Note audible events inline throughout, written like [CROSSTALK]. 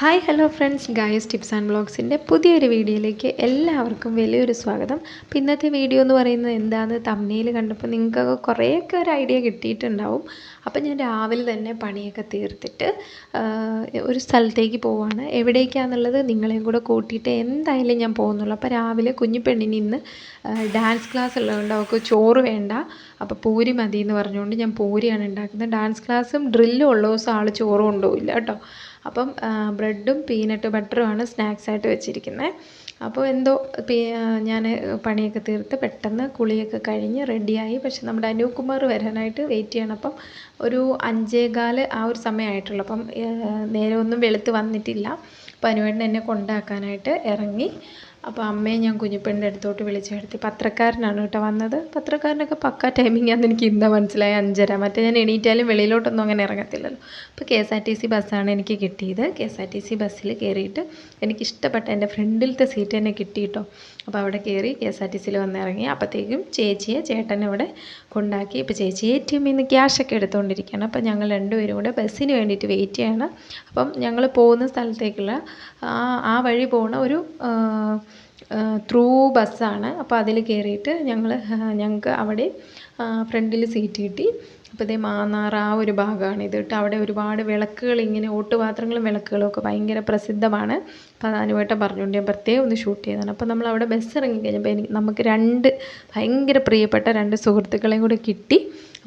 Hi hello friends guys tips and ബ്ലോഗ്സിന്റെ പുതിയൊരു വീഡിയോയിലേക്ക് എല്ലാവർക്കും വലിയൊരു സ്വാഗതം. അപ്പോൾ ഇന്നത്തെ വീഡിയോ എന്ന് പറയുന്നത് എന്താണെന്ന് തമ്മിയിൽ കണ്ടപ്പോൾ നിങ്ങൾക്കൊക്കെ കുറേയൊക്കെ ഒരു ഐഡിയ കിട്ടിയിട്ടുണ്ടാവും. അപ്പോൾ ഞാൻ രാവിലെ തന്നെ പണിയൊക്കെ തീർത്തിട്ട് ഒരു സ്ഥലത്തേക്ക് പോവാണ്. എവിടേക്കാണെന്നുള്ളത് നിങ്ങളെയും കൂടെ കൂട്ടിയിട്ട് എന്തായാലും ഞാൻ പോകുന്നുള്ളൂ. അപ്പോൾ രാവിലെ കുഞ്ഞു പെണ്ണിന് ഇന്ന് ഡാൻസ് ക്ലാസ് ഉള്ളതുകൊണ്ട് അവൾക്ക് ചോറ് വേണ്ട. അപ്പോൾ പൂരി മതി എന്ന് പറഞ്ഞുകൊണ്ട് ഞാൻ പൂരിയാണ് ഉണ്ടാക്കുന്നത്. ഡാൻസ് ക്ലാസ്സും ഡ്രില്ലും ഉള്ള ദിവസം ആൾ ചോറ് കൊണ്ടുപോയില്ല കേട്ടോ. അപ്പം ബ്രെഡും പീനട്ട് ബട്ടറുമാണ് സ്നാക്സ് ആയിട്ട് വെച്ചിരിക്കുന്നത് അപ്പോൾ എന്തോ ഞാൻ പണിയൊക്കെ തീർത്ത് പെട്ടെന്ന് കുളിയൊക്കെ കഴിഞ്ഞ് റെഡിയായി പക്ഷെ നമ്മുടെ അനൂപ് കുമാർ വരാനായിട്ട് വെയിറ്റ് ചെയ്യണം. അപ്പം ഒരു അഞ്ചേകാൽ ആ ഒരു സമയമായിട്ടുള്ളൂ. അപ്പം നേരെ ഒന്നും വെളുത്ത് വന്നിട്ടില്ല. അപ്പോൾ അനുവേട്ടൻ എന്നെ കൊണ്ടാക്കാനായിട്ട് ഇറങ്ങി. അപ്പോൾ അമ്മയെ ഞാൻ കുഞ്ഞിപ്പെണ്ണിന്റെ അടുത്തോട്ട് വിളിച്ചു വരുത്തി. പത്രക്കാരനാണ് കേട്ടോ വന്നത്. പത്രക്കാരനൊക്കെ പക്ക ടൈമിംഗ് ആണെന്ന് എനിക്ക് ഇന്നാ മനസ്സിലായി. അഞ്ചര. മറ്റേ ഞാൻ എണീറ്റാലും വെളിയിലോട്ടൊന്നും അങ്ങനെ ഇറങ്ങത്തില്ലല്ലോ. അപ്പോൾ K S R T C ബസ്സാണ് എനിക്ക് കിട്ടിയത്. K S R T C ബസ്സിൽ കയറിയിട്ട് എനിക്ക് ഇഷ്ടപ്പെട്ട എന്റെ ഫ്രണ്ടിലത്തെ സീറ്റ് തന്നെ കിട്ടി കേട്ടോ. അപ്പോൾ അവിടെ കയറി കെ എസ് ആർ ടി സിയിൽ വന്ന് ഇറങ്ങി. അപ്പോഴത്തേക്കും ചേച്ചിയെ ചേട്ടൻ അവിടെ കൊണ്ടാക്കി. ഇപ്പോൾ ചേച്ചി എ ടി എമ്മിൽ നിന്ന് ക്യാഷൊക്കെ എടുത്തുകൊണ്ടിരിക്കുകയാണ് അപ്പോൾ ഞങ്ങൾ രണ്ടുപേരും കൂടെ ബസ്സിന് വേണ്ടിയിട്ട് വെയിറ്റ് ചെയ്യണം. അപ്പം ഞങ്ങൾ പോകുന്ന സ്ഥലത്തേക്കുള്ള ആ ആ വഴി പോകുന്ന ഒരു ത്രൂ ബസ്സാണ് അപ്പോൾ അതിൽ കയറിയിട്ട് ഞങ്ങൾ ഞങ്ങൾക്ക് അവിടെ ഫ്രണ്ടിൽ സീറ്റ് കിട്ടി. അപ്പോൾ ഇതേ മാന്നാർ ആ ഒരു ഭാഗമാണ് ഇത് കേട്ടോ. അവിടെ ഒരുപാട് വിളക്കുകൾ ഇങ്ങനെ ഓട്ടുപാത്രങ്ങളും വിളക്കുകളും ഒക്കെ ഭയങ്കര പ്രസിദ്ധമാണ്. അപ്പോൾ അതാനുമായിട്ട് പറഞ്ഞുകൊണ്ട് ഞാൻ പ്രത്യേകം ഒന്ന് ഷൂട്ട് ചെയ്തതാണ്. അപ്പോൾ നമ്മൾ അവിടെ ബസ് ഇറങ്ങി കഴിഞ്ഞപ്പോൾ എനിക്ക് നമുക്ക് രണ്ട് ഭയങ്കര പ്രിയപ്പെട്ട രണ്ട് സുഹൃത്തുക്കളെയും കൂടി കിട്ടി.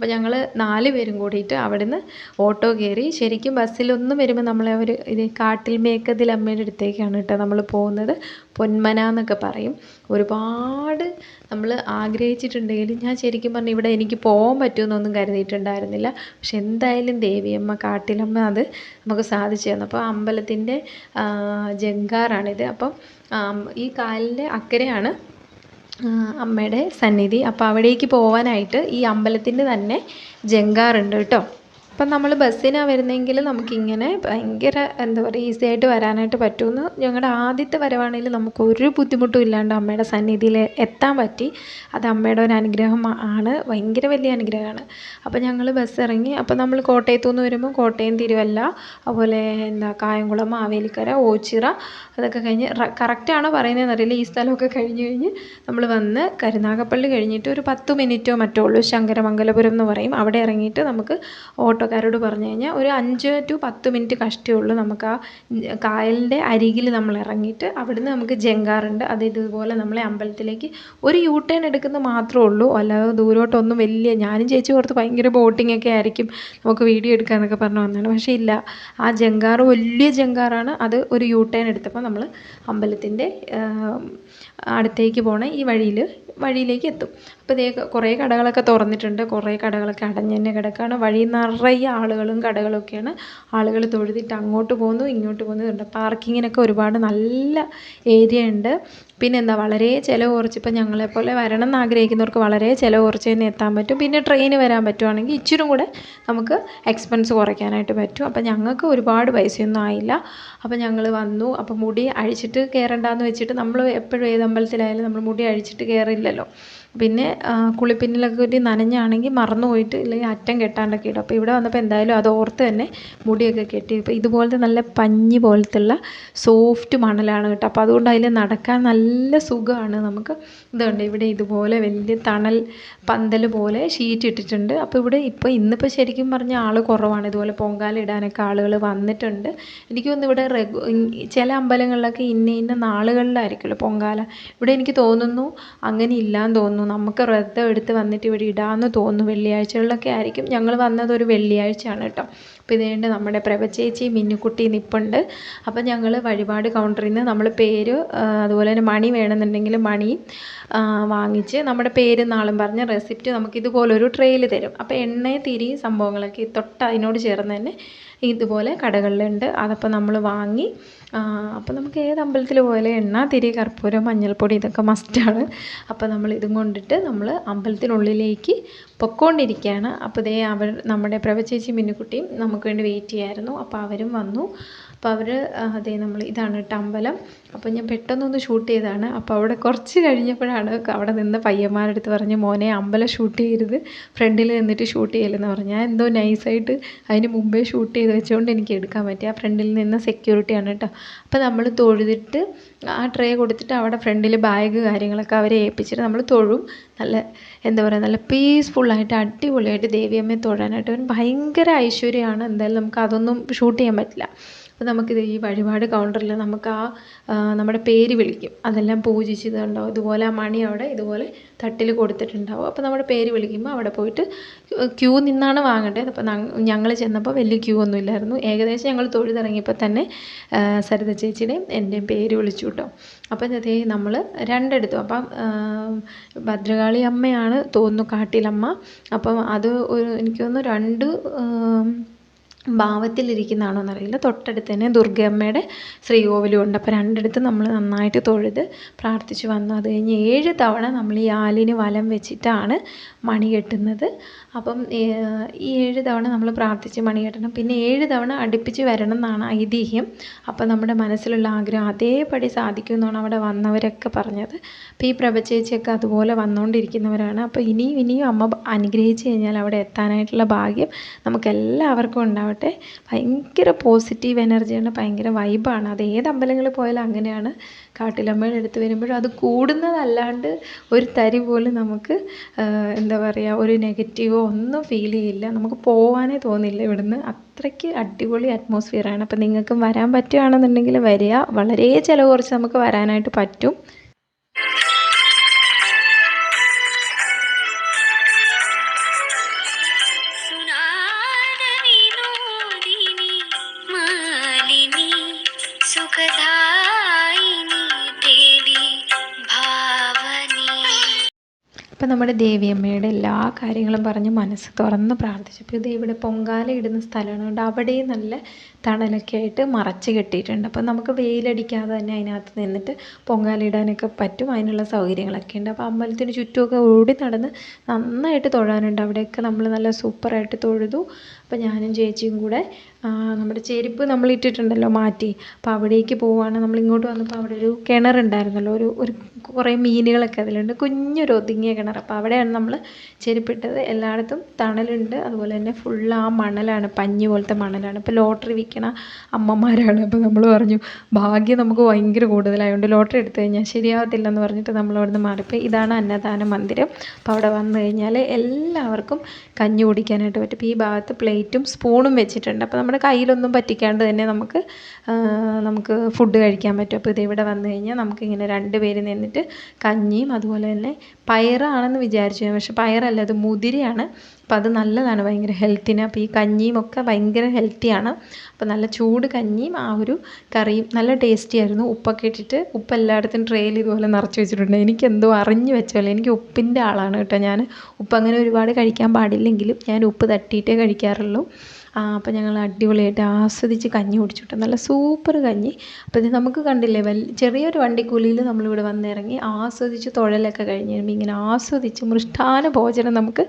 അപ്പോൾ ഞങ്ങൾ നാല് പേരും കൂടിയിട്ട് അവിടുന്ന് ഓട്ടോ കയറി ശരിക്കും ബസ്സിലൊന്നും വരുമ്പോൾ നമ്മളെ ഒരു ഇത് കാട്ടിൽ മേക്കതിൽ അമ്മയുടെ അടുത്തേക്കാണ് കേട്ടോ നമ്മൾ പോകുന്നത്. പൊന്മന എന്നൊക്കെ പറയും. ഒരുപാട് നമ്മൾ ആഗ്രഹിച്ചിട്ടുണ്ടെങ്കിലും ഞാൻ ശരിക്കും പറഞ്ഞു ഇവിടെ എനിക്ക് പോകാൻ പറ്റുമെന്നൊന്നും കരുതിയിട്ടുണ്ടായിരുന്നില്ല. പക്ഷെ എന്തായാലും ദേവിയമ്മ കാട്ടിലമ്മ അത് നമുക്ക് സാധിച്ചു തന്നു. അപ്പോൾ അമ്പലത്തിന്റെ ജങ്കാറാണിത്. അപ്പം ഈ കാലിന്റെ അക്കരെയാണ് അമ്മയുടെ സന്നിധി. അപ്പോൾ അവിടേക്ക് പോവാനായിട്ട് ഈ അമ്പലത്തിന്റെ തന്നെ ജങ്കാറുണ്ട് കേട്ടോ. അപ്പം നമ്മൾ ബസ്സിനാണ് വരുന്നതെങ്കിൽ നമുക്കിങ്ങനെ ഭയങ്കര എന്താ പറയുക ഈസി ആയിട്ട് വരാനായിട്ട് പറ്റുമെന്ന് ഞങ്ങളുടെ ആദ്യത്തെ വരവാണെങ്കിൽ നമുക്ക് ഒരു ബുദ്ധിമുട്ടും ഇല്ലാണ്ട് അമ്മയുടെ സന്നിധിയിൽ എത്താൻ പറ്റി. അത് അമ്മയുടെ ഒരു അനുഗ്രഹം ആണ്. ഭയങ്കര വലിയ അനുഗ്രഹമാണ്. അപ്പോൾ ഞങ്ങൾ ബസ് ഇറങ്ങി അപ്പോൾ നമ്മൾ കോട്ടയത്തു നിന്ന് വരുമ്പോൾ കോട്ടയം തിരുവല്ല അതുപോലെ എന്താ കായംകുളം മാവേലിക്കര ഓച്ചിറ അതൊക്കെ കഴിഞ്ഞ് കറക്റ്റാണോ പറയുന്നതെന്ന് അറിയില്ല ഈ സ്ഥലമൊക്കെ കഴിഞ്ഞ് കഴിഞ്ഞ് നമ്മൾ വന്ന് കരുനാഗപ്പള്ളി കഴിഞ്ഞിട്ട് ഒരു പത്ത് മിനിറ്റോ മറ്റോ ഉള്ളൂ. ശങ്കരമംഗലപുരം എന്ന് പറയും. അവിടെ ഇറങ്ങിയിട്ട് നമുക്ക് ഓട്ടോക്കാരോട് പറഞ്ഞു കഴിഞ്ഞാൽ ഒരു അഞ്ച് ടു പത്ത് മിനിറ്റ് കഷ്ടമേ ഉള്ളൂ നമുക്ക് ആ കായലിന്റെ അരികിൽ നമ്മൾ ഇറങ്ങിയിട്ട് അവിടുന്ന് നമുക്ക് ജങ്കാറുണ്ട്. അത് ഇതുപോലെ നമ്മളെ അമ്പലത്തിലേക്ക് ഒരു യൂ ടേൺ എടുക്കുന്ന മാത്രമേ ഉള്ളൂ. അല്ലാതെ ദൂരോട്ടൊന്നും വലിയ ഞാനും ചേച്ചി ഓർത്ത് ഭയങ്കര ബോട്ടിംഗ് ഒക്കെ ആയിരിക്കും നമുക്ക് വീഡിയോ എടുക്കാമെന്നൊക്കെ പറഞ്ഞു വന്നതാണ്. പക്ഷേ ഇല്ല ആ ജങ്കാറ് വലിയ ജങ്കാറാണ്. അത് ഒരു യൂ ടേൺ എടുത്തപ്പോൾ നമ്മൾ അമ്പലത്തിന്റെ അടുത്തേക്ക് പോണ ഈ വഴിയിൽ വഴിയിലേക്ക് എത്തും. അപ്പോൾ ഇതേ കുറേ കടകളൊക്കെ തുറന്നിട്ടുണ്ട്. കുറേ കടകളൊക്കെ അടഞ്ഞു തന്നെ കിടക്കുകയാണ് വഴി നിറയെ ആളുകളും കടകളൊക്കെയാണ്. ആളുകൾ തൊഴുതിട്ട് അങ്ങോട്ട് പോകുന്നു ഇങ്ങോട്ട് പോകുന്നു. പാർക്കിങ്ങിനൊക്കെ ഒരുപാട് നല്ല ഏരിയ ഉണ്ട്. പിന്നെ എന്താ വളരെ ചിലവ് കുറച്ച് ഇപ്പം ഞങ്ങളെപ്പോലെ വരണം എന്ന് ആഗ്രഹിക്കുന്നവർക്ക് വളരെ ചിലവ് കുറച്ച് തന്നെ എത്താൻ പറ്റും. പിന്നെ ട്രെയിന് വരാൻ പറ്റുവാണെങ്കിൽ ഇച്ചിരി കൂടെ നമുക്ക് എക്സ്പെൻസ് കുറയ്ക്കാനായിട്ട് പറ്റും. അപ്പം ഞങ്ങൾക്ക് ഒരുപാട് പൈസയൊന്നും ആയില്ല. അപ്പം ഞങ്ങൾ വന്നു. അപ്പം മുടി അഴിച്ചിട്ട് കയറണ്ടെന്ന് വെച്ചിട്ട് നമ്മൾ എപ്പോഴും ഏത് അമ്പലത്തിലായാലും നമ്മൾ മുടി അഴിച്ചിട്ട് കയറില്ലല്ലോ പിന്നെ കുളിപ്പിന്നിലൊക്കെ കുറ്റി നനഞ്ഞാണെങ്കിൽ മറന്നു പോയിട്ട് ഇല്ലെങ്കിൽ അറ്റം കെട്ടാണ്ടൊക്കെ ഇടും. അപ്പോൾ ഇവിടെ വന്നപ്പോൾ എന്തായാലും അത് ഓർത്ത് തന്നെ മുടിയൊക്കെ കെട്ടി. ഇപ്പോൾ ഇതുപോലത്തെ നല്ല പഞ്ഞി പോലത്തുള്ള സോഫ്റ്റ് മണലാണ് കേട്ടോ. അപ്പോൾ അതുകൊണ്ട് അതിൽ നടക്കാൻ നല്ല സുഖമാണ് നമുക്ക്. ഇതുണ്ട് ഇവിടെ ഇതുപോലെ വലിയ തണൽ പന്തൽ പോലെ ഷീറ്റ് ഇട്ടിട്ടുണ്ട്. അപ്പോൾ ഇവിടെ ഇപ്പോൾ ഇന്നിപ്പോൾ ശരിക്കും പറഞ്ഞാൽ ആൾ കുറവാണ്. ഇതുപോലെ പൊങ്കാല ഇടാനൊക്കെ ആളുകൾ വന്നിട്ടുണ്ട്. എനിക്ക് തോന്നുന്നു ഇവിടെ റെഗു ചില അമ്പലങ്ങളിലൊക്കെ ഇന്ന ഇന്ന നാളുകളിലായിരിക്കുമല്ലോ പൊങ്കാല. ഇവിടെ എനിക്ക് തോന്നുന്നു അങ്ങനെ ഇല്ലാന്ന് തോന്നുന്നു. നമുക്ക് വ്രതം എടുത്ത് വന്നിട്ട് ഇവിടെ ഇടാമെന്ന് തോന്നുന്നു. വെള്ളിയാഴ്ചകളിലൊക്കെ ആയിരിക്കും. ഞങ്ങൾ വന്നത് ഒരു വെള്ളിയാഴ്ചയാണ് കേട്ടോ. അപ്പോൾ ഇതേണ്ട നമ്മുടെ പ്രഭ ചേച്ചി മിന്നുക്കുട്ടി നിപ്പുണ്ട്. അപ്പോൾ ഞങ്ങൾ വഴിപാട് കൗണ്ടറിൽ നിന്ന് നമ്മൾ പേര് അതുപോലെ തന്നെ മണി വേണമെന്നുണ്ടെങ്കിൽ മണി വാങ്ങിച്ച് നമ്മുടെ പേര് നാളും പറഞ്ഞ് റെസിപ്റ്റ് നമുക്ക് ഇതുപോലൊരു ട്രെയിൽ തരും. അപ്പോൾ എണ്ണ തിരി സംഭവങ്ങളൊക്കെ തൊട്ട് അതിനോട് ചേർന്ന് തന്നെ ഇതുപോലെ കടകളിലുണ്ട്. അതപ്പോൾ നമ്മൾ വാങ്ങി അപ്പോൾ നമുക്ക് ഏത് അമ്പലത്തിൽ പോയാലും എണ്ണ തിരി കർപ്പൂരം മഞ്ഞൾപ്പൊടി ഇതൊക്കെ മസ്റ്റാണ് അപ്പോൾ നമ്മൾ ഇതും കൊണ്ടിട്ട് നമ്മൾ അമ്പലത്തിനുള്ളിലേക്ക് പൊയ്ക്കൊണ്ടിരിക്കുകയാണ് അപ്പോൾ ദേ അവർ നമ്മുടെ പ്രഭ ചേച്ചി മിന്നുക്കുട്ടിയും നമുക്ക് വേണ്ടി വെയിറ്റ് ചെയ്യായിരുന്നു. അപ്പോൾ അവരും വന്നു. അപ്പോൾ അവർ അതേ നമ്മൾ ഇതാണ് കേട്ടോ അമ്പലം. അപ്പോൾ ഞാൻ പെട്ടെന്നൊന്ന് ഷൂട്ട് ചെയ്തതാണ്. അപ്പോൾ അവിടെ കുറച്ച് കഴിഞ്ഞപ്പോഴാണ് അവിടെ നിന്ന് പയ്യന്മാരുടെ അടുത്ത് പറഞ്ഞ് മോനെ അമ്പലം ഷൂട്ട് ചെയ്യരുത്. ഫ്രണ്ടിൽ നിന്നിട്ട് ഷൂട്ട് ചെയ്യലെന്ന് പറഞ്ഞു. ഞാൻ എന്തോ നൈസായിട്ട് അതിന് മുമ്പേ ഷൂട്ട് ചെയ്ത് വെച്ചുകൊണ്ട് എനിക്ക് എടുക്കാൻ പറ്റി. ആ ഫ്രണ്ടിൽ നിന്ന് സെക്യൂരിറ്റിയാണ് കേട്ടോ. അപ്പോൾ നമ്മൾ തൊഴുതിട്ട് ആ ട്രേ കൊടുത്തിട്ട് അവിടെ ഫ്രണ്ടിൽ ബാഗ് കാര്യങ്ങളൊക്കെ അവരെ ഏൽപ്പിച്ചിട്ട് നമ്മൾ തൊഴും. നല്ല എന്താ പറയുക നല്ല പീസ്ഫുള്ളായിട്ട് അടിപൊളിയായിട്ട് ദേവിയമ്മയെ തൊഴാനായിട്ട് ഭയങ്കര ഐശ്വര്യമാണ്. എന്തായാലും നമുക്ക് അതൊന്നും ഷൂട്ട് ചെയ്യാൻ പറ്റില്ല. അപ്പോൾ നമുക്കിത് ഈ വഴിപാട് കൗണ്ടറിൽ നമുക്ക് ആ നമ്മുടെ പേര് വിളിക്കും. അതെല്ലാം പൂജിച്ചതുണ്ടാവും ഇതുപോലെ ആ മണി അവിടെ ഇതുപോലെ തട്ടിൽ കൊടുത്തിട്ടുണ്ടാവും. അപ്പോൾ നമ്മുടെ പേര് വിളിക്കുമ്പോൾ അവിടെ പോയിട്ട് ക്യൂ നിന്നാണ് വാങ്ങേണ്ടത് അപ്പോൾ ഞങ്ങൾ ചെന്നപ്പോൾ വലിയ ക്യൂ ഒന്നും ഇല്ലായിരുന്നു ഏകദേശം ഞങ്ങൾ തൊഴുതിറങ്ങിയപ്പോൾ തന്നെ സരിത ചേച്ചിയുടെയും എന്റെയും പേര് വിളിച്ചു കേട്ടോ അപ്പം അതേ നമ്മൾ രണ്ടെടുത്തു. അപ്പം ഭദ്രകാളി അമ്മയാണ് തോന്നുന്നു കാട്ടിലമ്മ. അപ്പം അത് ഒരു എനിക്ക് തോന്നുന്നു രണ്ട് ഭാവത്തിലിരിക്കുന്നതാണോ എന്നറിയില്ല. തൊട്ടടുത്ത് തന്നെ ദുർഗമ്മയുടെ ശ്രീകോവിലും ഉണ്ട്. അപ്പോൾ രണ്ടിടത്തും നമ്മൾ നന്നായിട്ട് തൊഴുത് പ്രാർത്ഥിച്ച് വന്നു. അത് കഴിഞ്ഞ് ഏഴ് തവണ നമ്മൾ ഈ ആലിന് വലം വെച്ചിട്ടാണ് മണി കെട്ടുന്നത്. അപ്പം ഈ ഏഴ് തവണ നമ്മൾ പ്രാർത്ഥിച്ച് മണി കെട്ടണം പിന്നെ ഏഴ് തവണ അടുപ്പിച്ച് വരണം എന്നാണ് ഐതിഹ്യം. അപ്പം നമ്മുടെ മനസ്സിലുള്ള ആഗ്രഹം അതേപടി സാധിക്കും എന്നാണ് അവിടെ വന്നവരൊക്കെ പറഞ്ഞത്. അപ്പം ഈ പ്രഭ ചേച്ചിയൊക്കെ അതുപോലെ വന്നുകൊണ്ടിരിക്കുന്നവരാണ് അപ്പോൾ ഇനിയും ഇനിയും അമ്മ അനുഗ്രഹിച്ച് കഴിഞ്ഞാൽ അവിടെ എത്താനായിട്ടുള്ള ഭാഗ്യം നമുക്കെല്ലാവർക്കും ഉണ്ടാവട്ടെ. ഭയങ്കര പോസിറ്റീവ് എനർജിയാണ് ഭയങ്കര വൈബാണ്. അത് ഏത് അമ്പലങ്ങളിൽ പോയാലും അങ്ങനെയാണ്. കാട്ടിലമ്മയുടെ അടുത്ത് വരുമ്പോഴും അത് കൂടുന്നതല്ലാണ്ട് ഒരു തരി പോലും നമുക്ക് എന്താ പറയുക ഒരു നെഗറ്റീവോ ഒന്നും ഫീൽ ചെയ്യില്ല. നമുക്ക് പോവാനേ തോന്നില്ല ഇവിടുന്ന്. അത്രയ്ക്ക് അടിപൊളി അറ്റ്മോസ്ഫിയറാണ് അപ്പോൾ നിങ്ങൾക്കും വരാൻ പറ്റുകയാണെന്നുണ്ടെങ്കിൽ വരിക. വളരെ ചിലവ് കുറച്ച് നമുക്ക് വരാനായിട്ട് പറ്റും. നമ്മുടെ ദേവിയമ്മയുടെ എല്ലാ കാര്യങ്ങളും പറഞ്ഞ് മനസ്സ് തുറന്ന് പ്രാർത്ഥിച്ചു. പ്രാർത്ഥിച്ചപ്പോൾ ഇത് ഇവിടെ പൊങ്കാല ഇടുന്ന സ്ഥലമാണ്. അതുകൊണ്ട് അവിടെയും നല്ല തണലൊക്കെ ആയിട്ട് മറച്ച് കെട്ടിയിട്ടുണ്ട്. അപ്പം നമുക്ക് വെയിലടിക്കാതെ തന്നെ അതിനകത്ത് നിന്നിട്ട് പൊങ്കാല ഇടാനൊക്കെ പറ്റും. അതിനുള്ള സൗകര്യങ്ങളൊക്കെ ഉണ്ട്. അപ്പോൾ അമ്പലത്തിന് ചുറ്റുമൊക്കെ ഓടി നടന്ന് നന്നായിട്ട് തൊഴാനുണ്ട്. അവിടെയൊക്കെ നമ്മൾ നല്ല സൂപ്പറായിട്ട് തൊഴുതു. അപ്പോൾ ഞാനും ചേച്ചിയും കൂടെ നമ്മുടെ ചെരുപ്പ് നമ്മൾ ഇട്ടിട്ടുണ്ടല്ലോ മാറ്റി. അപ്പോൾ അവിടേക്ക് പോവുകയാണ് നമ്മൾ ഇങ്ങോട്ട് വന്നപ്പോൾ അവിടെ ഒരു കിണറുണ്ടായിരുന്നല്ലോ ഒരു ഒരു കുറേ മീനുകളൊക്കെ അതിലുണ്ട്. കുഞ്ഞൊരു ഒതുങ്ങിയ കിണർ. അപ്പോൾ അവിടെയാണ് നമ്മൾ ചെരുപ്പിട്ടത്. എല്ലായിടത്തും തണലുണ്ട്. അതുപോലെ തന്നെ ഫുൾ ആ മണലാണ്. പഞ്ഞി പോലത്തെ മണലാണ്. ഇപ്പോൾ ലോട്ടറി വിൽക്കണ അമ്മമാരാണ്. അപ്പോൾ നമ്മൾ പറഞ്ഞു ഭാഗ്യം നമുക്ക് ഭയങ്കര കൂടുതലായതുകൊണ്ട് ലോട്ടറി എടുത്തു കഴിഞ്ഞാൽ ശരിയാവത്തില്ലെന്ന് പറഞ്ഞിട്ട് നമ്മൾ അവിടെ നിന്ന് മാറിപ്പോയി ഇതാണ് അന്നദാന മന്ദിരം. അപ്പോൾ അവിടെ വന്നു കഴിഞ്ഞാൽ എല്ലാവർക്കും കഞ്ഞി കുടിക്കാനായിട്ട് പറ്റും. ഈ ഭാഗത്ത് പ്ലേറ്റും സ്പൂണും വെച്ചിട്ടുണ്ട്. അപ്പോൾ നമ്മുടെ കയ്യിലൊന്നും പറ്റിക്കാണ്ട് തന്നെ നമുക്ക് നമുക്ക് ഫുഡ് കഴിക്കാൻ പറ്റും. അപ്പോൾ ഇത് ഇവിടെ വന്നു കഴിഞ്ഞാൽ നമുക്കിങ്ങനെ രണ്ട് പേര് നിന്നിട്ട് കഞ്ഞിയും അതുപോലെ തന്നെ പയറാണെന്ന് വിചാരിച്ചു പക്ഷെ പയറല്ല അത് മുതിരയാണ്. അപ്പോൾ അത് നല്ലതാണ് ഭയങ്കര ഹെൽത്തിന് അപ്പോൾ ഈ കഞ്ഞിയും ഒക്കെ ഭയങ്കര ഹെൽത്തിയാണ് അപ്പോൾ നല്ല ചൂട് കഞ്ഞിയും ആ ഒരു കറിയും നല്ല ടേസ്റ്റി ആയിരുന്നു. ഉപ്പൊക്കെ ഇട്ടിട്ട് ഉപ്പ് എല്ലായിടത്തും ട്രേയിൽ ഇതുപോലെ നിറച്ച് വെച്ചിട്ടുണ്ട്. എനിക്ക് എന്തോ അറിഞ്ഞു വെച്ച എനിക്ക് ഉപ്പിന്റെ ആളാണ് കേട്ടോ ഞാൻ. ഉപ്പ് അങ്ങനെ ഒരുപാട് കഴിക്കാൻ പാടില്ലെങ്കിലും ഞാൻ ഉപ്പ് തട്ടിയിട്ടേ കഴിക്കാറുള്ളൂ. അപ്പോൾ ഞങ്ങൾ അടിപൊളിയായിട്ട് ആസ്വദിച്ച് കഞ്ഞി കുടിച്ചു കേട്ടോ നല്ല സൂപ്പർ കഞ്ഞി. അപ്പോൾ ഇത് നമുക്ക് കണ്ടില്ലേ വലിയ ചെറിയൊരു വണ്ടിക്കൂലിയിൽ നമ്മളിവിടെ വന്നിറങ്ങി ആസ്വദിച്ച് തൊഴലൊക്കെ കഴിഞ്ഞ് കഴിയുമ്പോൾ ഇങ്ങനെ ആസ്വദിച്ച് മൃഷ്ടാന ഭോജനം നമുക്ക്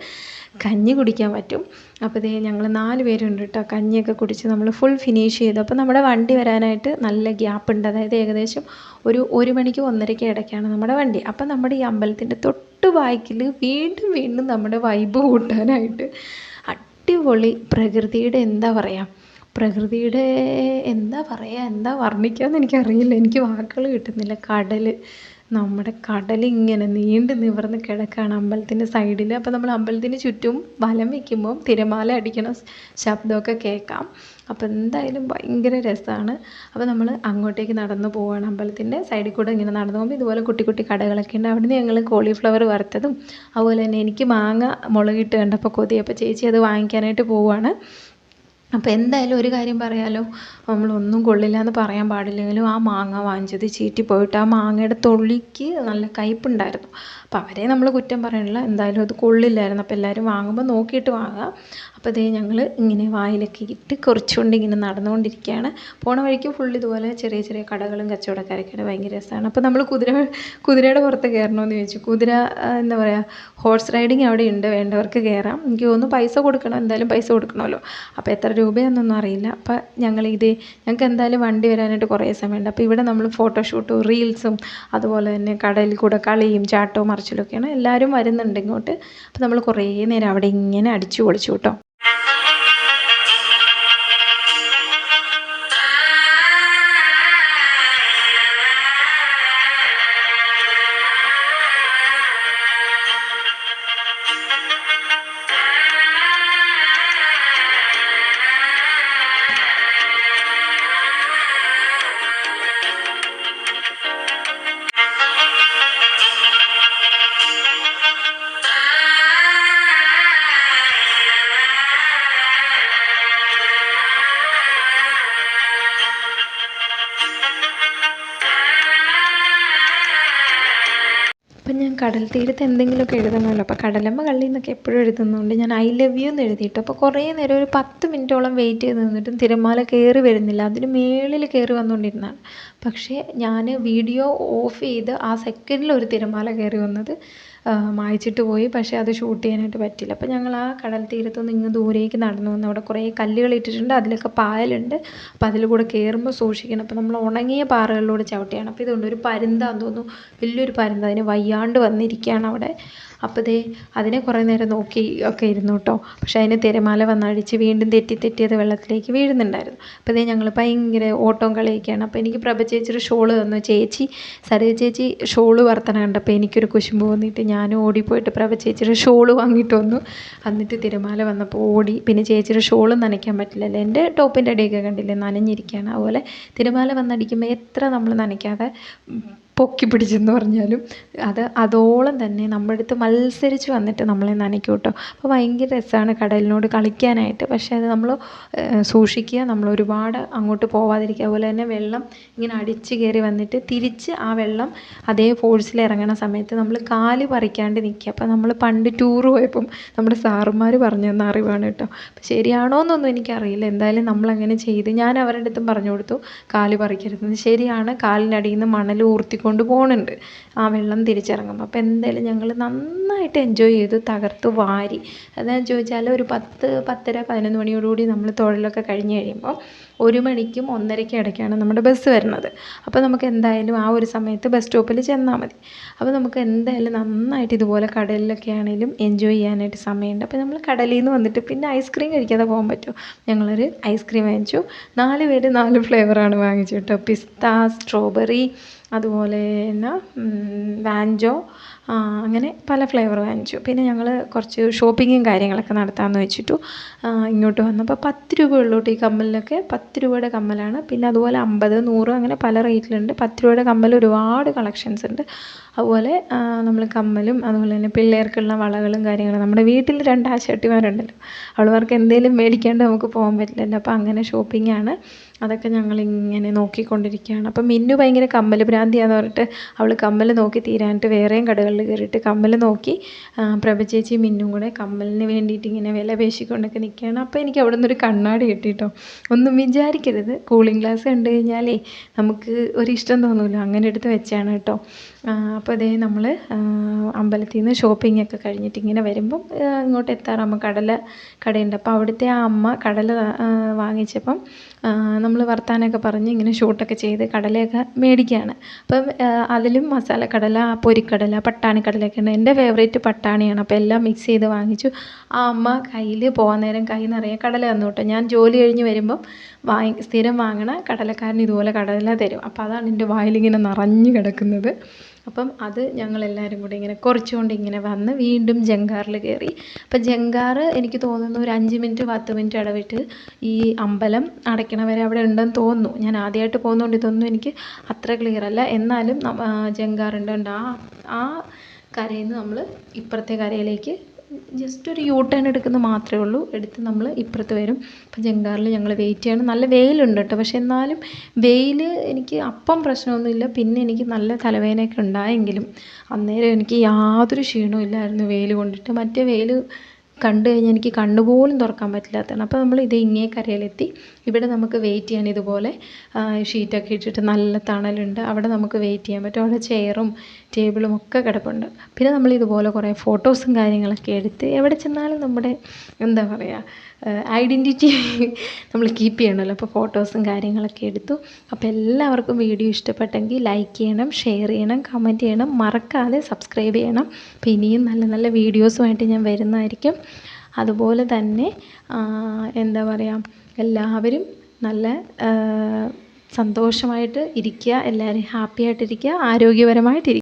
കഞ്ഞി കുടിക്കാൻ പറ്റും. അപ്പോൾ ഇതേ ഞങ്ങൾ നാല് പേരുണ്ട് കേട്ടോ കഞ്ഞിയൊക്കെ കുടിച്ച് നമ്മൾ ഫുൾ ഫിനിഷ് ചെയ്തു. അപ്പോൾ നമ്മുടെ വണ്ടി വരാനായിട്ട് നല്ല ഗ്യാപ്പ് ഉണ്ട്. അതായത് ഏകദേശം ഒരു ഒരു മണിക്ക് ഒന്നരയ്ക്ക് ഇടയ്ക്കാണ് നമ്മുടെ വണ്ടി. അപ്പോൾ നമ്മുടെ ഈ അമ്പലത്തിന്റെ തൊട്ട് ബാക്കിൽ വീണ്ടും വീണ്ടും നമ്മുടെ വൈബ് കൂട്ടാനായിട്ട് അടിപൊളി. പ്രകൃതിയുടെ എന്താ പറയുക പ്രകൃതിയുടെ എന്താ പറയുക എന്താ വർണിക്കുക എന്ന് എനിക്കറിയില്ല. എനിക്ക് വാക്കുകൾ കിട്ടുന്നില്ല. കടൽ നമ്മുടെ കടലിങ്ങനെ നീണ്ട് നിവർന്ന് കിടക്കുകയാണ് അമ്പലത്തിന്റെ സൈഡിൽ. അപ്പോൾ നമ്മൾ അമ്പലത്തിന് ചുറ്റും വലം വയ്ക്കുമ്പം തിരമാല അടിക്കണ ശബ്ദമൊക്കെ കേൾക്കാം. അപ്പോൾ എന്തായാലും ഭയങ്കര രസമാണ്. അപ്പോൾ നമ്മൾ അങ്ങോട്ടേക്ക് നടന്നു പോവുകയാണ് അമ്പലത്തിന്റെ സൈഡിൽ കൂടെ ഇങ്ങനെ നടന്നു പോകുമ്പോൾ ഇതുപോലെ കുട്ടി കുട്ടി കടകളൊക്കെ ഉണ്ട്. അവിടെ നിന്ന് ഞങ്ങൾ കോളിഫ്ലവർ വറുത്തതും അതുപോലെ തന്നെ എനിക്ക് മാങ്ങ മുളകിട്ട് കണ്ടപ്പോൾ കൊതി അപ്പോൾ ചേച്ചി അത് വാങ്ങിക്കാനായിട്ട് പോവുകയാണ് അപ്പോൾ എന്തായാലും ഒരു കാര്യം പറയാലോ. നമ്മളൊന്നും കൊള്ളില്ല എന്ന് പറയാൻ പാടില്ലെങ്കിലും ആ മാങ്ങ വാങ്ങിച്ചത് ചീറ്റി പോയിട്ട് ആ മാങ്ങയുടെ തൊലിക്ക് നല്ല കയ്പ്പുണ്ടായിരുന്നു അപ്പോൾ അവരെ നമ്മൾ കുറ്റം പറയണില്ല. എന്തായാലും അത് കൊള്ളില്ലായിരുന്നു. അപ്പോൾ എല്ലാവരും വാങ്ങുമ്പോൾ നോക്കിയിട്ട് വാങ്ങുക അപ്പോൾ ഇതേ ഞങ്ങൾ ഇങ്ങനെ വായിലൊക്കെ ഇട്ട് കുറച്ചുകൊണ്ട് ഇങ്ങനെ നടന്നുകൊണ്ടിരിക്കുകയാണ് പോണ വഴിക്ക് ഫുൾ ഇതുപോലെ ചെറിയ ചെറിയ കടകളും കച്ചവടക്കാരൊക്കെയാണ് ഭയങ്കര രസമാണ് അപ്പോൾ നമ്മൾ കുതിര കുതിരയുടെ പുറത്ത് കയറണമെന്ന് ചോദിച്ചു. കുതിര എന്താ പറയുക ഹോഴ്സ് റൈഡിങ് അവിടെ ഉണ്ട്. വേണ്ടവർക്ക് കയറാം എനിക്ക് തോന്നുന്നു പൈസ കൊടുക്കണം. എന്തായാലും പൈസ കൊടുക്കണമല്ലോ. അപ്പോൾ എത്ര രൂപയാണെന്നൊന്നും അറിയില്ല. അപ്പോൾ ഞങ്ങൾ ഇത് ഞങ്ങൾക്ക് എന്തായാലും വണ്ടി വരാനായിട്ട് കുറേ സമയമുണ്ട്. അപ്പോൾ ഇവിടെ നമ്മൾ ഫോട്ടോഷൂട്ടും റീൽസും അതുപോലെ തന്നെ കടലിൽ കൂടെ കളിയും ചാട്ടവും മറിച്ചിലും ഒക്കെയാണ് എല്ലാവരും വരുന്നുണ്ട് ഇങ്ങോട്ട്. അപ്പോൾ നമ്മൾ കുറേ നേരം അവിടെ ഇങ്ങനെ അടിച്ചു പൊളിച്ചു കേട്ടോ. കടൽ തീരത്ത് എന്തെങ്കിലുമൊക്കെ എഴുതണമല്ലോ അപ്പോൾ കടലമ്മ കള്ളി എന്നൊക്കെ എപ്പോഴും എഴുതുന്നതുകൊണ്ട് ഞാൻ ഐ ലവ് യു എന്ന് എഴുതിയിട്ടു. അപ്പോൾ കുറേ നേരം ഒരു പത്ത് മിനിറ്റോളം വെയിറ്റ് ചെയ്ത് നിന്നിട്ടും തിരമാല കയറി വരുന്നില്ല. അതിന് മേളിൽ കയറി വന്നുകൊണ്ടിരുന്നതാണ്. പക്ഷേ ഞാൻ വീഡിയോ ഓഫ് ചെയ്ത് ആ സെക്കൻഡിൽ ഒരു തിരമാല കയറി വന്നത് മായ്ച്ചിട്ട് പോയി. പക്ഷേ അത് ഷൂട്ട് ചെയ്യാനായിട്ട് പറ്റിയില്ല അപ്പോൾ ഞങ്ങൾ ആ കടൽ തീരത്ത് നിന്ന് ഇങ്ങ് ദൂരേക്ക് നടന്നു വന്നു അവിടെ കുറേ കല്ലുകൾ ഇട്ടിട്ടുണ്ട്. അതിലൊക്കെ പായലുണ്ട്. അപ്പോൾ അതിൽ കൂടെ കയറുമ്പോൾ സൂക്ഷിക്കണം. അപ്പോൾ നമ്മൾ ഉണങ്ങിയ പാറകളിലൂടെ ചവിട്ടിയാണ്. അപ്പോൾ ഇതുകൊണ്ട് ഒരു പരുന്താന്ന് തോന്നുന്നു. വലിയൊരു പരുന്ത്. അതിന് വയ്യാണ്ട് വന്നിരിക്കുകയാണ് അവിടെ. അപ്പോൾ ദേ അതിനെ കുറേ നേരം നോക്കി ഒക്കെ ഇരുന്നു കേട്ടോ. പക്ഷേ അതിന് തിരമാല വന്നടിച്ച് വീണ്ടും തെറ്റി തെറ്റി അത് വെള്ളത്തിലേക്ക് വീഴുന്നുണ്ടായിരുന്നു. അപ്പോൾ ദേ ഞങ്ങൾ ഭയങ്കര ഓട്ടവും കളിയൊക്കെയാണ്. അപ്പോൾ എനിക്ക് പ്രഭ ചേച്ചിയുടെ ഷോൾ തന്നു. ചേച്ചി സരി ചേച്ചി ഷോൾ വർത്തന കണ്ടപ്പോൾ എനിക്കൊരു കുശുമ്പ് തോന്നിയിട്ട് ഞാനും ഓടിപ്പോയിട്ട് പ്രഭ ചേച്ചിയുടെ ഷോൾ വാങ്ങിയിട്ട് വന്നു. എന്നിട്ട് തിരമാല വന്നപ്പോൾ ഓടി. പിന്നെ ചേച്ചിയുടെ ഷോളും നനയ്ക്കാൻ പറ്റില്ലല്ലോ. എന്റെ ടോപ്പിന്റെ അടിയൊക്കെ കണ്ടില്ലേ? നനഞ്ഞിരിക്കുകയാണ്. അതുപോലെ തിരമാല വന്നടിക്കുമ്പോൾ എത്ര നമ്മൾ നനയ്ക്കാതെ പൊക്കി പിടിച്ചെന്ന് പറഞ്ഞാലും അത് അതോളം തന്നെ നമ്മുടെ അടുത്ത് മത്സരിച്ച് വന്നിട്ട് നമ്മളെ നനയ്ക്കും കേട്ടോ അപ്പോൾ ഭയങ്കര രസമാണ് കടലിനോട് കളിക്കാനായിട്ട്. പക്ഷേ അത് നമ്മൾ സൂക്ഷിക്കുക നമ്മൾ ഒരുപാട് അങ്ങോട്ട് പോവാതിരിക്കുക. അതുപോലെ തന്നെ വെള്ളം ഇങ്ങനെ അടിച്ച് കയറി വന്നിട്ട് തിരിച്ച് ആ വെള്ളം അതേ ഫോഴ്സിൽ ഇറങ്ങണ സമയത്ത് നമ്മൾ കാൽ പറിക്കാണ്ട് നിൽക്കുക. അപ്പോൾ നമ്മൾ പണ്ട് ടൂർ പോയപ്പം നമ്മുടെ സാറുമാർ പറഞ്ഞു തന്ന അറിവാണ് കേട്ടോ. അപ്പോൾ ശരിയാണോ എന്നൊന്നും എനിക്കറിയില്ല. എന്തായാലും നമ്മളങ്ങനെ ചെയ്ത് ഞാൻ അവരുടെ അടുത്തും പറഞ്ഞു കൊടുത്തു. കാൽ പറിക്കരുതെന്ന്. ശരിയാണ്. കാലിനടിയിൽ നിന്ന് മണൽ ഊർത്തിക്കൊണ്ട് പോകുന്നുണ്ട് ആ വെള്ളം തിരിച്ചിറങ്ങുമ്പോൾ അപ്പോൾ എന്തായാലും ഞങ്ങൾ നന്നായിട്ട് എൻജോയ് ചെയ്തു തകർത്ത് വാരി. അതെന്ന് ചോദിച്ചാൽ ഒരു പത്ത് പത്തര പതിനൊന്ന് മണിയോടുകൂടി നമ്മൾ തൊഴിലൊക്കെ കഴിഞ്ഞ് കഴിയുമ്പോൾ ഒരു മണിക്കും ഒന്നരയ്ക്കും ഇടയ്ക്കാണ് നമ്മുടെ ബസ് വരുന്നത്. അപ്പോൾ നമുക്ക് എന്തായാലും ആ ഒരു സമയത്ത് ബസ് സ്റ്റോപ്പിൽ ചെന്നാൽ മതി. അപ്പോൾ നമുക്ക് എന്തായാലും നന്നായിട്ട് ഇതുപോലെ കടലിലൊക്കെ ആണെങ്കിലും എൻജോയ് ചെയ്യാനായിട്ട് സമയമുണ്ട്. അപ്പോൾ നമ്മൾ കടലിൽ നിന്ന് വന്നിട്ട് പിന്നെ ഐസ്ക്രീം കഴിക്കാതെ പോകാൻ പറ്റുമോ? ഞങ്ങളൊരു ഐസ്ക്രീം വാങ്ങിച്ചു. നാല് പേര് നാല് ഫ്ലേവറാണ് വാങ്ങിച്ചു കേട്ടോ. പിസ്ത സ്ട്രോബെറി അതുപോലെ തന്നെ വാഞ്ചോ അങ്ങനെ പല ഫ്ലേവർ വാങ്ങിച്ചു. പിന്നെ ഞങ്ങൾ കുറച്ച് ഷോപ്പിങ്ങും കാര്യങ്ങളൊക്കെ നടത്താമെന്ന് വെച്ചിട്ടു ഇങ്ങോട്ട് വന്നപ്പോൾ പത്ത് രൂപ ഉള്ളൂ കേട്ടോ ഈ കമ്മലിനൊക്കെ. പത്ത് രൂപയുടെ കമ്മലാണ്. പിന്നെ അതുപോലെ അമ്പത് നൂറ് അങ്ങനെ പല റേറ്റിലുണ്ട് പത്ത് രൂപയുടെ കമ്മൽ ഒരുപാട് കളക്ഷൻസ് ഉണ്ട്. അതുപോലെ നമ്മൾ കമ്മലും അതുപോലെ തന്നെ പിള്ളേർക്കുള്ള വളകളും കാര്യങ്ങളും. നമ്മുടെ വീട്ടിൽ രണ്ട് ആശാട്ടിമാരുണ്ടല്ലോ. അവളുമാർക്ക് എന്തെങ്കിലും മേടിക്കാണ്ട് നമുക്ക് പോകാൻ പറ്റില്ലല്ലോ. അപ്പോൾ അങ്ങനെ ഷോപ്പിംഗാണ് അതൊക്കെ ഞങ്ങളിങ്ങനെ നോക്കിക്കൊണ്ടിരിക്കുകയാണ്. അപ്പം മിന്നു ഭയങ്കര കമ്മൽ ഭ്രാന്തിയാന്ന് പറഞ്ഞിട്ട് അവൾ കമ്മൽ നോക്കി തീരാനായിട്ട് വേറെയും കടകളിൽ കയറിയിട്ട് കമ്മൽ നോക്കി പ്രഭചേച്ചി ചേച്ചി മിന്നും കൂടെ കമ്മലിന് വേണ്ടിയിട്ട് ഇങ്ങനെ വില പേശിക്കൊണ്ടൊക്കെ നിൽക്കുകയാണ്. അപ്പോൾ എനിക്ക് അവിടെ നിന്നൊരു കണ്ണാടി കിട്ടി കേട്ടോ ഒന്നും വിചാരിക്കരുത്. കൂളിംഗ് ഗ്ലാസ് കണ്ടു കഴിഞ്ഞാലേ നമുക്ക് ഒരിഷ്ടം തോന്നില്ല അങ്ങനെ എടുത്ത് വെച്ചാണ് കേട്ടോ. അപ്പോൾ അതേ നമ്മൾ അമ്പലത്തിൽ നിന്ന് ഷോപ്പിംഗ് ഒക്കെ കഴിഞ്ഞിട്ട് ഇങ്ങനെ വരുമ്പം ഇങ്ങോട്ട് എത്താറാകുമ്പോൾ കടല കടയുണ്ട്. അപ്പോൾ അവിടുത്തെ ആ അമ്മ കടല വാങ്ങിച്ചപ്പം നമ്മൾ വർത്താനമൊക്കെ പറഞ്ഞ് ഇങ്ങനെ ഷൂട്ടൊക്കെ ചെയ്ത് കടലയൊക്കെ മേടിക്കുകയാണ് അപ്പം അതിലും മസാല കടല പൊരിക്കടല പട്ടാണിക്കടലയൊക്കെ ഉണ്ട്. എന്റെ ഫേവറേറ്റ് പട്ടാണിയാണ്. അപ്പോൾ എല്ലാം മിക്സ് ചെയ്ത് വാങ്ങിച്ചു. ആ അമ്മ കയ്യിൽ പോകാൻ നേരം കൈ നിറയെ കടല തന്നു കേട്ടോ. ഞാൻ ജോലി കഴിഞ്ഞ് വരുമ്പം വാങ്ങി സ്ഥിരം വാങ്ങണ കടലക്കാരൻ ഇതുപോലെ കടല തരും. അപ്പോൾ അതാണ് എന്റെ വായിലിങ്ങനെ നിറഞ്ഞു കിടക്കുന്നത്. അപ്പം അത് ഞങ്ങളെല്ലാവരും കൂടി ഇങ്ങനെ കുറച്ചുകൊണ്ട് ഇങ്ങനെ വന്ന് വീണ്ടും ജങ്കാറിൽ കയറി. അപ്പം ജങ്കാർ എനിക്ക് തോന്നുന്നു ഒരു അഞ്ച് മിനിറ്റ് പത്ത് മിനിറ്റ് ഇടവിട്ട് ഈ അമ്പലം അടയ്ക്കണവരെ അവിടെ ഉണ്ടെന്ന് തോന്നുന്നു. ഞാൻ ആദ്യമായിട്ട് പോകുന്നതുകൊണ്ട് ഇതൊന്നും എനിക്ക് അത്ര ക്ലിയർ അല്ല. എന്നാലും ജങ്കാറുണ്ട് ആ ആ കരയിൽ നിന്ന് നമ്മൾ ഇപ്പുറത്തെ കരയിലേക്ക് ജസ്റ്റ് ഒരു യൂ ടേൺ എടുക്കുന്ന മാത്രമേ ഉള്ളൂ. എടുത്ത് നമ്മൾ ഇപ്പുറത്ത് വരും. അപ്പം ജങ്കാറിൽ ഞങ്ങൾ വെയിറ്റ് ചെയ്യണം. നല്ല വെയിലുണ്ട് കേട്ടോ. പക്ഷേ എന്നാലും വെയിൽ എനിക്ക് അപ്പം പ്രശ്നമൊന്നുമില്ല. പിന്നെ എനിക്ക് നല്ല തലവേദനയൊക്കെ ഉണ്ടായെങ്കിലും അന്നേരം എനിക്ക് യാതൊരു ക്ഷീണവും ഇല്ലായിരുന്നു വെയിൽ കൊണ്ടിട്ട്. മറ്റേ വെയിൽ കണ്ടു കഴിഞ്ഞാൽ എനിക്ക് കണ്ണുപോലും തുറക്കാൻ പറ്റില്ലാത്തതാണ്. അപ്പോൾ നമ്മൾ ഇത് ഇങ്ങേ കരയിലെത്തി ഇവിടെ നമുക്ക് വെയിറ്റ് ചെയ്യാൻ ഇതുപോലെ ഷീറ്റൊക്കെ ഇട്ടിട്ട് നല്ല തണലുണ്ട്. അവിടെ നമുക്ക് വെയിറ്റ് ചെയ്യാൻ പറ്റും. അവിടെ ചെയറും ടേബിളും ഒക്കെ കിടപ്പുണ്ട്. പിന്നെ നമ്മൾ ഇതുപോലെ കുറേ ഫോട്ടോസും കാര്യങ്ങളൊക്കെ എടുത്ത് എവിടെ ചെന്നാലും നമ്മുടെ എന്താ പറയുക ഐഡന്റിറ്റി [LAUGHS] നമ്മൾ കീപ്പ് ചെയ്യണമല്ലോ. അപ്പോൾ ഫോട്ടോസും കാര്യങ്ങളൊക്കെ എടുത്തു. അപ്പോൾ എല്ലാവർക്കും വീഡിയോ ഇഷ്ടപ്പെട്ടെങ്കിൽ ലൈക്ക് ചെയ്യണം ഷെയർ ചെയ്യണം കമന്റ് ചെയ്യണം. മറക്കാതെ സബ്സ്ക്രൈബ് ചെയ്യണം. അപ്പോൾ ഇനിയും നല്ല നല്ല വീഡിയോസുമായിട്ട് ഞാൻ വരുന്നതായിരിക്കും. അതുപോലെ തന്നെ എന്താ പറയുക എല്ലാവരും നല്ല സന്തോഷമായിട്ട് ഇരിക്കുക എല്ലാവരും ഹാപ്പി ആയിട്ടിരിക്കുക ആരോഗ്യപരമായിട്ടിരിക്കുക.